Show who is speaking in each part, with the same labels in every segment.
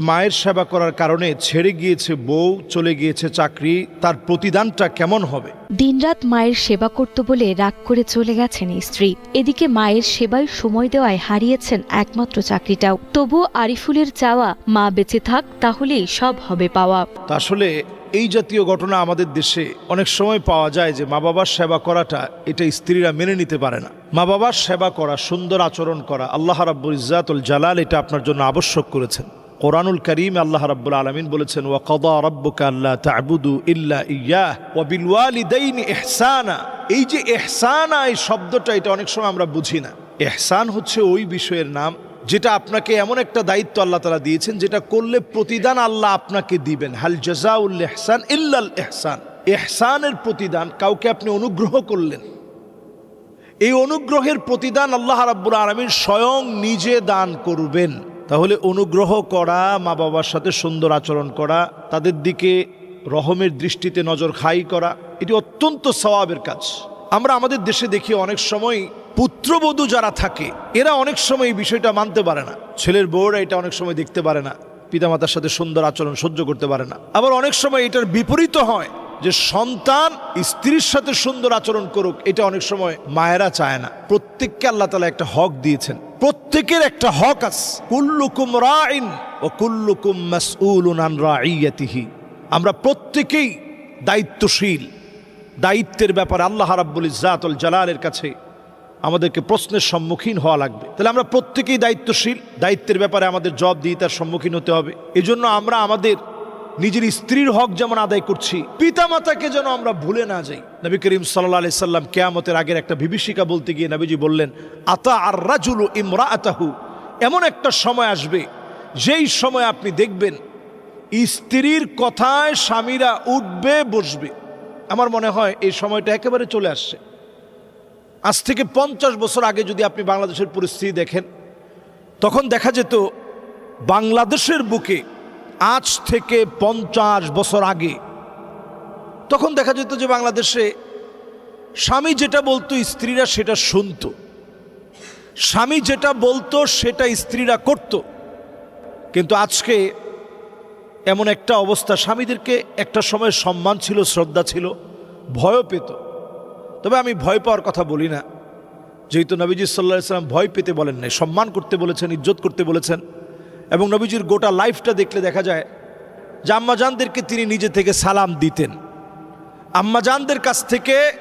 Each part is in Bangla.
Speaker 1: মায়ের সেবা করার কারণে ছেড়ে গিয়েছে বউ চলে গিয়েছে চাকরি তার প্রতিদানটা কেমন হবে?
Speaker 2: দিনরাত মায়ের সেবা করত বলে রাগ করে চলে গেছেন স্ত্রী। এদিকে মায়ের সেবায় সময় দেওয়ায় হারিয়েছেন একমাত্র চাকরিটাও। তবুও আরিফুলের চাওয়া মা বেঁচে থাক তাহলেই সব হবে পাওয়া।
Speaker 1: আসলে এই জাতীয় ঘটনা আমাদের দেশে অনেক সময় পাওয়া যায় যে মা বাবার সেবা করাটা এটা স্ত্রীরা মেনে নিতে পারে না। মা বাবার সেবা করা সুন্দর আচরণ করা আল্লাহ রাব্বুল ইজ্জাতুল জালাল এটা আপনার জন্য আবশ্যক করেছেন। কোরআনুল করিম আল্লাহ রাব্বুল আলামিন বলেছেন, ওয়া কদা রাব্বুকা আল্লা তা'বুদু ইল্লা ইয়্যাহ ওয়া বিল ওয়ালিদাইনি ইহসানা। এই যে ইহসানা, এই শব্দটা, এটা অনেক সময় আমরা বুঝি না। ইহসান হচ্ছে ওই বিষয়ের নাম যেটা আপনাকে এমন একটা দায়িত্ব আল্লাহ তালা দিয়েছেন, যেটা করলে প্রতিদান আল্লাহ আপনাকে দিবেন। হাল জাজাউল এহসান ইল্লাল এহসান এহসানের প্রতিদান কাউকে আপনি অনুগ্রহ করলেন। এই অনুগ্রহের প্রতিদান আল্লাহ রাব্বুল আলমিন স্বয়ং নিজে দান করবেন। তাহলে অনুগ্রহ করা মা বাবার সাথে সুন্দর আচরণ করা, তাদের দিকে রহমের দৃষ্টিতে নজর খাই করা, এটি অত্যন্ত সওয়াবের কাজ। আমরা আমাদের দেশে দেখি অনেক সময় পুত্রবধূ যারা থাকে, এরা অনেক সময় এই বিষয়টা মানতে পারে না। ছেলের বউরা এটা অনেক সময় দেখতে পারে না, পিতামাতার সাথে সুন্দর আচরণ সহ্য করতে পারে না। আবার অনেক সময় এটার বিপরীত হয় যে সন্তান স্ত্রীর সাথে সুন্দর আচরণ করুক, এটা অনেক সময় মায়েরা চায় না। প্রত্যেককে আল্লাহ তালা একটা হক দিয়েছেন। প্রত্যেকের একটা হক আছে। কুল্লুকুম রাইন ও কুল্লুকুম মাসউলুন আন রাইয়াতিহি আমরা প্রত্যেকেই দায়িত্বশীল। দায়িত্বের ব্যাপারে আল্লাহ রাব্বুল ইজ্জাতুল জালালের কাছে আমাদেরকে প্রশ্নের সম্মুখীন হওয়া লাগবে। তাহলে আমরা প্রত্যেকেই দায়িত্বশীল। দায়িত্বের ব্যাপারে আমাদের জব দিয়ে তার সম্মুখীন হতে হবে। এজন্য আমরা আমাদের নিজের স্ত্রীর হক যেমন আদায় করছি পিতা মাতাকে যেন আমরা ভুলে না যাই। নবী করিম সাল্লাহ আলি সাল্লাম কেয়ামতের আগের একটা বিভীষিকা বলতে গিয়ে নবীজি বললেন, আতা আর রাজুলু ইমরা আতাহু এমন একটা সময় আসবে, যেই সময় আপনি দেখবেন স্ত্রীর কথায় স্বামীরা উঠবে, বসবে। আমার মনে হয় এই সময়টা একেবারে চলে আসছে। আজ থেকে পঞ্চাশ বছর আগে যদি আপনি বাংলাদেশের পরিস্থিতি দেখেন, তখন দেখা যেত বাংলাদেশের বুকে আজ থেকে পঞ্চাশ বছর আগে, তখন দেখা যেত যে বাংলাদেশে স্বামী যেটা বলতো স্ত্রীরা সেটা শুনতো। স্বামী যেটা বলতো সেটা স্ত্রীরা করত। কিন্তু আজকে এমন একটা অবস্থা, স্বামীদেরকে একটা সময় সম্মান ছিল, শ্রদ্ধা ছিল, ভয়ও পেত। তবে আমি ভয় পাওয়ার কথা বলি না। যেহেতু নবীজি সাল্লাহ সাল্লাম ভয় পেতে বলেন নাই, সম্মান করতে বলেছেন, ইজ্জত করতে বলেছেন এবং নবীজির গোটা লাইফটা দেখলে দেখা যায় যে আম্মাজানদেরকে তিনি নিজে থেকে সালাম দিতেন। আম্মাজানদের কাছ থেকে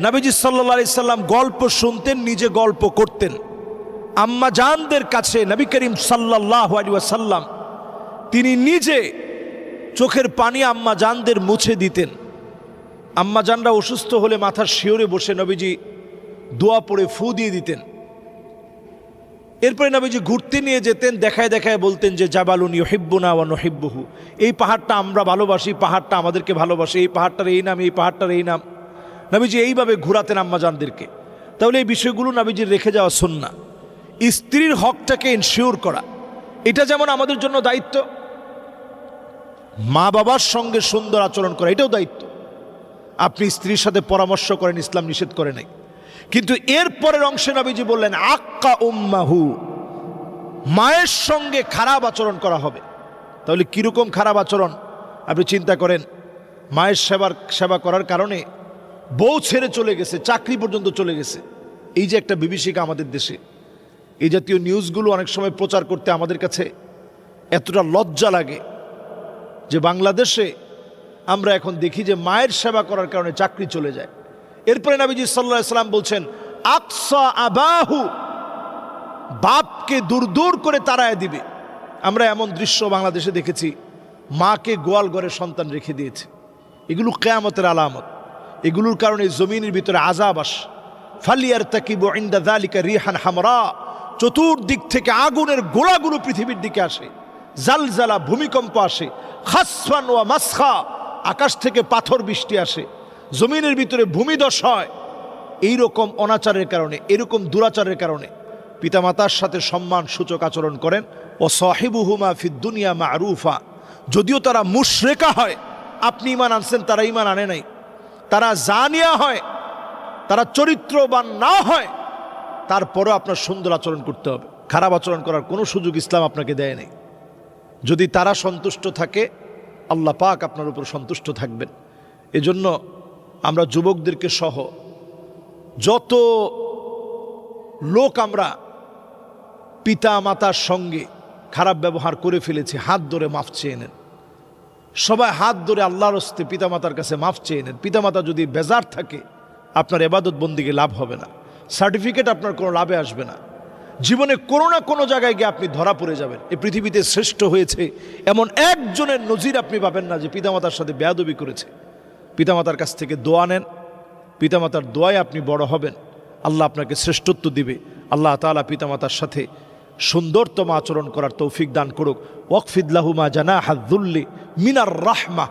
Speaker 1: নবীজি সাল্লা সাল্লাম গল্প শুনতেন, নিজে গল্প করতেন। আম্মাজানদের কাছে নবী করিম সাল্লাহ আলী সাল্লাম তিনি নিজে চোখের পানি আম্মাজানদের মুছে দিতেন। আম্মাজানরা অসুস্থ হলে মাথার শিওরে বসে নবীজি দোয়া পড়ে ফু দিয়ে দিতেন। এরপরে নবীজি ঘুরতে নিয়ে যেতেন, দেখায় দেখায় বলতেন যে, জাবালুন ইহিব্বুনা ওয়া নহিব্বুহু। এই পাহাড়টা আমরা ভালোবাসি পাহাড়টা আমাদেরকে ভালোবাসে, এই পাহাড়টার এই নাম, এই পাহাড়টার এই নাম। নবীজি এইভাবে ঘুরাতেন আম্মাজানদেরকে। তাহলে এই বিষয়গুলো নবীজির রেখে যাওয়া সন্না স্ত্রীর হকটাকে ইনশিওর করা। এটা যেমন আমাদের জন্য দায়িত্ব, মা বাবার সঙ্গে সুন্দর আচরণ করা, এটাও দায়িত্ব। আপনি স্ত্রীর সাথে পরামর্শ করেন, ইসলাম নিষেধ করে নাই। কিন্তু এর পরের অংশে নবীজি বললেন, আক্কা উম্মাহু, মায়ের সঙ্গে খারাপ আচরণ করা হবে। তাহলে কীরকম খারাপ আচরণ? আপনি চিন্তা করেন, মায়ের সেবার, সেবা করার কারণে বউ ছেড়ে চলে গেছে, চাকরি পর্যন্ত চলে গেছে। এই যে একটা বিভীষিকা আমাদের দেশে, এই জাতীয় নিউজগুলো অনেক সময় প্রচার করতে আমাদের কাছে এতটা লজ্জা লাগে যে বাংলাদেশে আমরা এখন দেখি যে মায়ের সেবা করার কারণে চাকরি চলে যায়। এরপরে নবীজি সাল্লাহ সাল্লাম বলছেন, আকসা আবাহু, বাপকে দূর দূর করে তাড়ায় দিবে। আমরা এমন দৃশ্য বাংলাদেশে দেখেছি, মাকে গোয়াল ঘরে সন্তান রেখে দিয়েছে। এগুলো কেয়ামতের আলামত। এগুলোর কারণে জমিনের ভিতরে আজাব আস। ফালিয়ার তাকিব ইন্দা দালিকা রিহান হামরা, চতুর্দিক থেকে আগুনের গোড়াগুলো পৃথিবীর দিকে আসে। জালজালা ভূমিকম্প আসে। খাসফান ওয়া মাসখা, আকাশ থেকে পাথর বৃষ্টি আসে। জমিনের ভিতরে ভূমিদশ হয়। এই রকম অনাচারের কারণে, এরকম দুরাচারের কারণে পিতামাতার সাথে সম্মান সূচক আচরণ করেন। ও সাহেবুহুমা ফিদ্দুনিয়া মা আরুফা যদিও তারা মুশরেকা হয়, আপনি ইমান আনছেন, তারা ইমান আনে নাই। তারা জানিয়া হয়, তারা চরিত্রবান না হয়, তারপরও আপনার সুন্দর আচরণ করতে হবে। খারাপ আচরণ করার কোনো সুযোগ ইসলাম আপনাকে দেয় নাই। যদি তারা সন্তুষ্ট থাকে, আল্লাহ পাক আপনার উপর সন্তুষ্ট থাকবেন। এজন্য আমরা যুবকদেরকে সহ যত লোক আমরা পিতা মাতার সঙ্গে খারাপ ব্যবহার করে ফেলেছি, হাত ধরে মাফ চেয়ে নেন। সবাই হাত ধরে আল্লাহর হস্তে পিতামাতার কাছে মাফ চেয়ে নেন। পিতামাতা যদি বেজার থাকে, আপনার এবাদত বন্দিকে লাভ হবে না। সার্টিফিকেট আপনার কোনো লাভে আসবে না। জীবনে কোনো না কোনো জায়গায় গিয়ে আপনি ধরা পড়ে যাবেন। এই পৃথিবীতে শ্রেষ্ঠ হয়েছে এমন একজনের নজির আপনি পাবেন না যে পিতামাতার সাথে বেয়াদবি করেছে। পিতামাতার কাছ থেকে দোয়া নেন। পিতামাতার দোয়ায় আপনি বড় হবেন। আল্লাহ আপনাকে শ্রেষ্ঠত্ব দিবে। আল্লাহ তালা পিতামাতার সাথে সুন্দরতম আচরণ করার তৌফিক দান করুক। ওয়াকফিদুল্লাহুমা জানা হাদুল্লি মিনার রাহমা।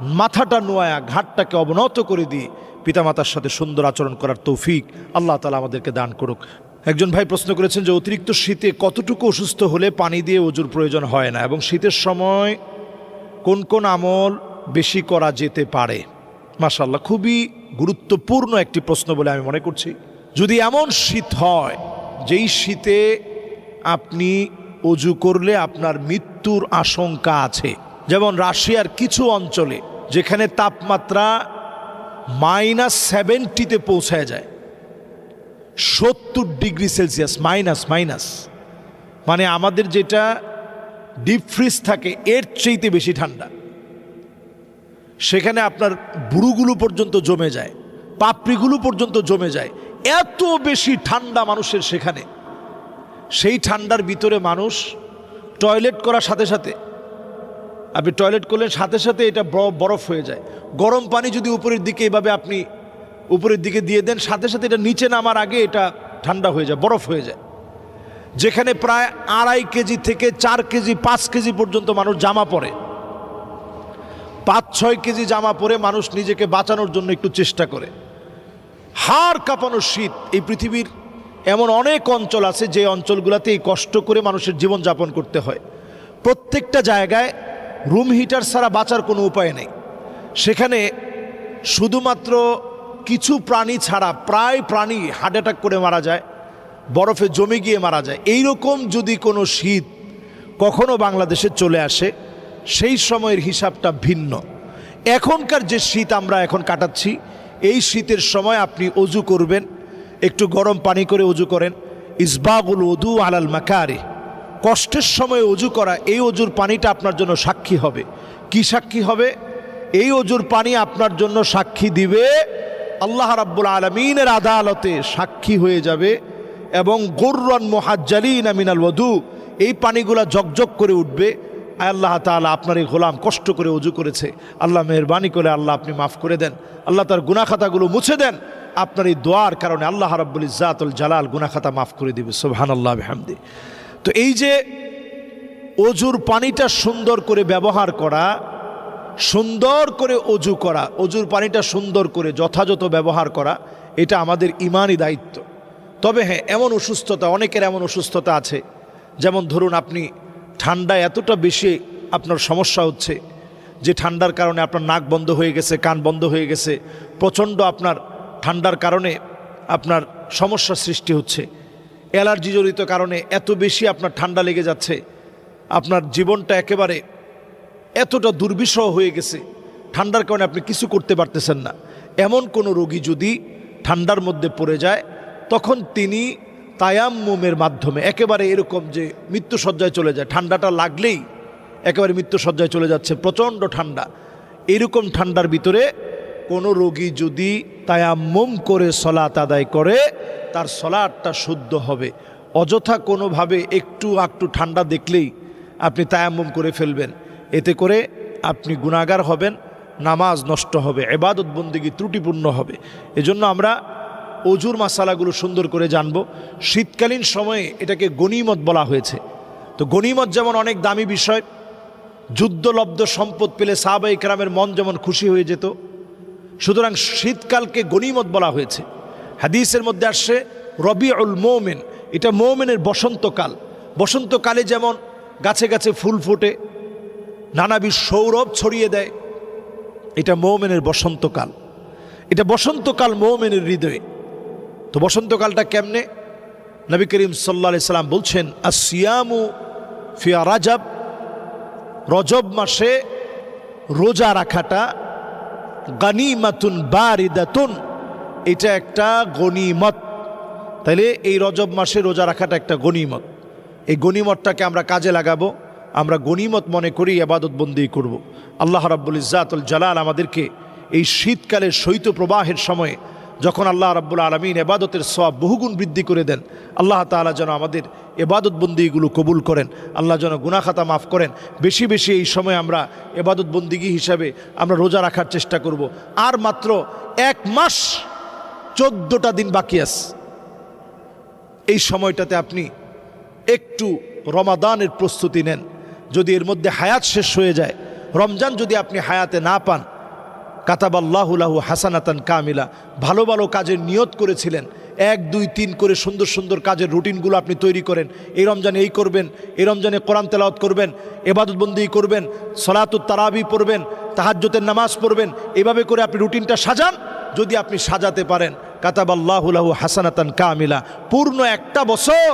Speaker 1: মাথাটা নোয়া ঘাটটাকে অবনত করে দিয়ে পিতামাতার সাথে সুন্দর আচরণ করার তৌফিক আল্লাহ তালা আমাদেরকে দান করুক। একজন ভাই প্রশ্ন করেছেন যে, অতিরিক্ত শীতে কতটুকু অসুস্থ হলে পানি দিয়ে অজুর প্রয়োজন হয় না? এবং শীতের সময় কোন কোন আমল বেশি করা যেতে পারে? মাশাল্লাহ খুবই গুরুত্বপূর্ণ একটি প্রশ্ন বলে আমি মনে করছি। যদি এমন শীত হয়, যেই শীতে আপনি অজু করলে আপনার মৃত্যুর আশঙ্কা আছে, যেমন রাশিয়ার কিছু অঞ্চলে যেখানে তাপমাত্রা মাইনাস সেভেন্টিতে পৌঁছায় যায়, সত্তর ডিগ্রি সেলসিয়াস, মাইনাস মাইনাস মানে আমাদের যেটা ডিপ ফ্রিজ থাকে, এর চেয়েতে বেশি ঠান্ডা। সেখানে আপনার বুড়ুগুলো পর্যন্ত জমে যায়, পাপড়িগুলো পর্যন্ত জমে যায়। এত বেশি ঠান্ডা মানুষের সেখানে। সেই ঠান্ডার ভিতরে মানুষ টয়লেট করার সাথে সাথে, আপনি টয়লেট করলেন, সাথে সাথে এটা বরফ হয়ে যায়। গরম পানি যদি উপরের দিকে এভাবে আপনি উপরের দিকে দিয়ে দেন, সাথে সাথে এটা নিচে নামার আগে এটা ঠান্ডা হয়ে যায়, বরফ হয়ে যায়। যেখানে প্রায় আড়াই কেজি থেকে চার কেজি, পাঁচ কেজি পর্যন্ত মানুষ জামা পরে। পাঁচ ছয় কেজি জামা পরে মানুষ নিজেকে বাঁচানোর জন্য একটু চেষ্টা করে। হাড় কাঁপানো শীত এই পৃথিবীর এমন অনেক অঞ্চল আছে যে অঞ্চলগুলোতে এই কষ্ট করে মানুষের জীবন যাপন করতে হয়। প্রত্যেকটা জায়গায় রুম হিটার ছাড়া বাঁচার কোনো উপায় নেই। সেখানে শুধুমাত্র কিছু প্রাণী ছাড়া প্রায় প্রাণী হার্ট অ্যাটাক করে মারা যায়, বরফে জমে গিয়ে মারা যায়। এই রকম যদি কোনো শীত কখনো বাংলাদেশে চলে আসে সেই সময়ের হিসাবটা ভিন্ন। এখনকার যে শীত আমরা এখন কাটাচ্ছি, এই শীতের সময় আপনি অজু করবেন, একটু গরম পানি করে অজু করেন। ইসবাগুল অদু আলাল মাকারে কষ্টের সময় অজু করা, এই অজুর পানিটা আপনার জন্য সাক্ষী হবে। কি সাক্ষী হবে? এই অজুর পানি আপনার জন্য সাক্ষী দিবে, আল্লাহ রাব্বুল আলমিনের আদালতে সাক্ষী হয়ে যাবে এবং গোর্রন মোহাজ্জালিন মিনাল ওদু এই পানিগুলা জকজক করে উঠবে আল্লাহ তাআলা আপনার এই গোলাম কষ্ট করে অজু করেছে। আল্লাহ মেহরবানি করে আল্লাহ আপনি মাফ করে দেন। আল্লাহ তার গুনাখাতাগুলো মুছে দেন। আপনার এই দোয়ার কারণে আল্লাহ রাব্বুল ইজাতুল জালাল গুনাখাতা মাফ করে দিবে। সোহান আল্লাহ হামদি তো এই যে অজুর পানিটা সুন্দর করে ব্যবহার করা, সুন্দর করে অজু করা অজুর পানিটা সুন্দর করে যথাযথ ব্যবহার করা, এটা আমাদের ইমানই দায়িত্ব। তবে হ্যাঁ এমন অসুস্থতা, অনেকের এমন অসুস্থতা আছে। যেমন ধরুন আপনি ঠান্ডায় এতটা বেশি আপনার সমস্যা হচ্ছে যে ঠান্ডার কারণে আপনার নাক বন্ধ হয়ে গেছে, কান বন্ধ হয়ে গেছে, প্রচণ্ড আপনার ঠান্ডার কারণে আপনার সমস্যার সৃষ্টি হচ্ছে। অ্যালার্জি জড়িত কারণে এত বেশি আপনার ঠান্ডা লেগে যাচ্ছে। আপনার জীবনটা একেবারে এতটা দুর্বিষহ হয়ে গেছে। ঠান্ডার কারণে আপনি কিছু করতে পারতেছেন না। এমন কোনো রোগী যদি ঠান্ডার মধ্যে পড়ে যায়, তখন তিনি তায়াম্মুমের মাধ্যমে, একেবারে এরকম যে মৃত্যুসজ্জায় চলে যায়, ঠান্ডাটা লাগলেই একেবারে মৃত্যুসজ্জায় চলে যাচ্ছে, প্রচণ্ড ঠান্ডা। এরকম ঠান্ডার ভিতরে কোনো রোগী যদি তায়াম্মুম করে সলাত আদায় করে, তার সলাটটা শুদ্ধ হবে। অযথা কোনোভাবে একটু একটু ঠান্ডা দেখলেই আপনি তায়াম্মুম করে ফেলবেন। এতে করে আপনি গুণাগার হবেন, নামাজ নষ্ট হবে এবাদত বন্দিগি ত্রুটিপূর্ণ হবে। এজন্য আমরা অজুর মাসালাগুলো সুন্দর করে জানব। শীতকালীন সময়ে এটাকে গনিমত বলা হয়েছে। তো গনিমত যেমন অনেক দামি বিষয়, যুদ্ধলব্ধ সম্পদ পেলে সাহাবাই কেরামের মন যেমন খুশি হয়ে যেত। সুতরাং শীতকালকে গনিমত বলা হয়েছে। হাদিসের মধ্যে আসছে, রবিউল মৌমেন, এটা মৌমেনের বসন্তকাল। বসন্তকালে যেমন গাছে গাছে ফুল ফোটে নানাবিধ সৌরভ ছড়িয়ে দেয়, এটা মৌমেনের বসন্তকাল। এটা বসন্তকাল মৌমেনের হৃদয়ে। তো বসন্তকালটা কেমনে? নবী করিম সাল্লা সাল্লাম বলছেন আসিয়ামু ফিয়া রাজাব, রজব মাসে রোজা রাখাটা গানিমাতুন বারিদাতুন, এটা একটা গনিমত। তাইলে এই রজব মাসে রোজা রাখাটা একটা গনিমত। এই গনিমতটাকে আমরা কাজে লাগাবো, আমরা গনিমত মনে করি আবাদত বন্দি করব। আল্লাহ রাব্বুল ইজাতুল জালাল আমাদেরকে এই শীতকালের শৈত্য প্রবাহের সময়ে যখন আল্লাহ রাব্বুল আলমিন এবাদতের সব বহুগুণ বৃদ্ধি করে দেন, আল্লাহ তাআলা যেন আমাদের এবাদত বন্দিগুলো কবুল করেন, আল্লাহ যেন গুনাখাতা মাফ করেন। বেশি বেশি এই সময় আমরা এবাদত বন্দিগি হিসাবে আমরা রোজা রাখার চেষ্টা করব। আর মাত্র এক মাস চোদ্দোটা দিন বাকি আছে। এই সময়টাতে আপনি একটু রমাদানের প্রস্তুতি নেন। যদি এর মধ্যে হায়াত শেষ হয়ে যায়, রমজান যদি আপনি হায়াতে না পান কাতাবাল্লাহুলাহু হাসানাতান কামিলা। ভালো ভালো কাজের নিয়ত করেছিলেন। এক, দুই, তিন করে সুন্দর সুন্দর কাজের রুটিনগুলো আপনি তৈরি করেন। এই রমজানে এই করবেন, এই রমজানে কোরআন তেলাওয়াত করবেন এবাদতবন্দি করবেন, সলাতুত তারাবি পড়বেন তাহাজ্যতের নামাজ পড়বেন, এভাবে করে আপনি রুটিনটা সাজান, যদি আপনি সাজাতে পারেন। কাতাবাল্লাহুলাহু হাসানাতান কামিলা। পূর্ণ একটা বছর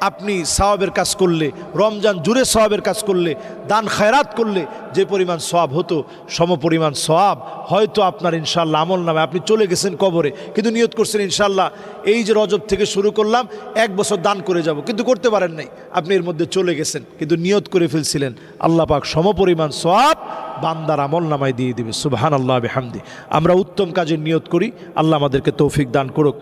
Speaker 1: আপনি সওয়াবের কাজ করলে, রমজান জুড়ে সওয়াবের কাজ করলে, দান খায়রাত করলে যে পরিমাণ সওয়াব হতো, সম পরিমাণ সওয়াব হয়তো আপনার ইনশাল্লাহ আমল নামে আপনি চলে গেছেন কবরে। কিন্তু নিয়ত করছেন ইনশাল্লাহ এই যে রজব থেকে শুরু করলাম, এক বছর দান করে যাব। কিন্তু করতে পারেন নাই। আপনি এর মধ্যে চলে গেছেন, কিন্তু নিয়ত করে ফেলছিলেন। আল্লাহ পাক সম পরিমাণ সওয়াব বান্দার আমল নামায় দিয়ে দিবে। সুবহান আল্লাহ হামদি আমরা উত্তম কাজের নিয়ত করি। আল্লাহ আমাদেরকে তৌফিক দান করুক।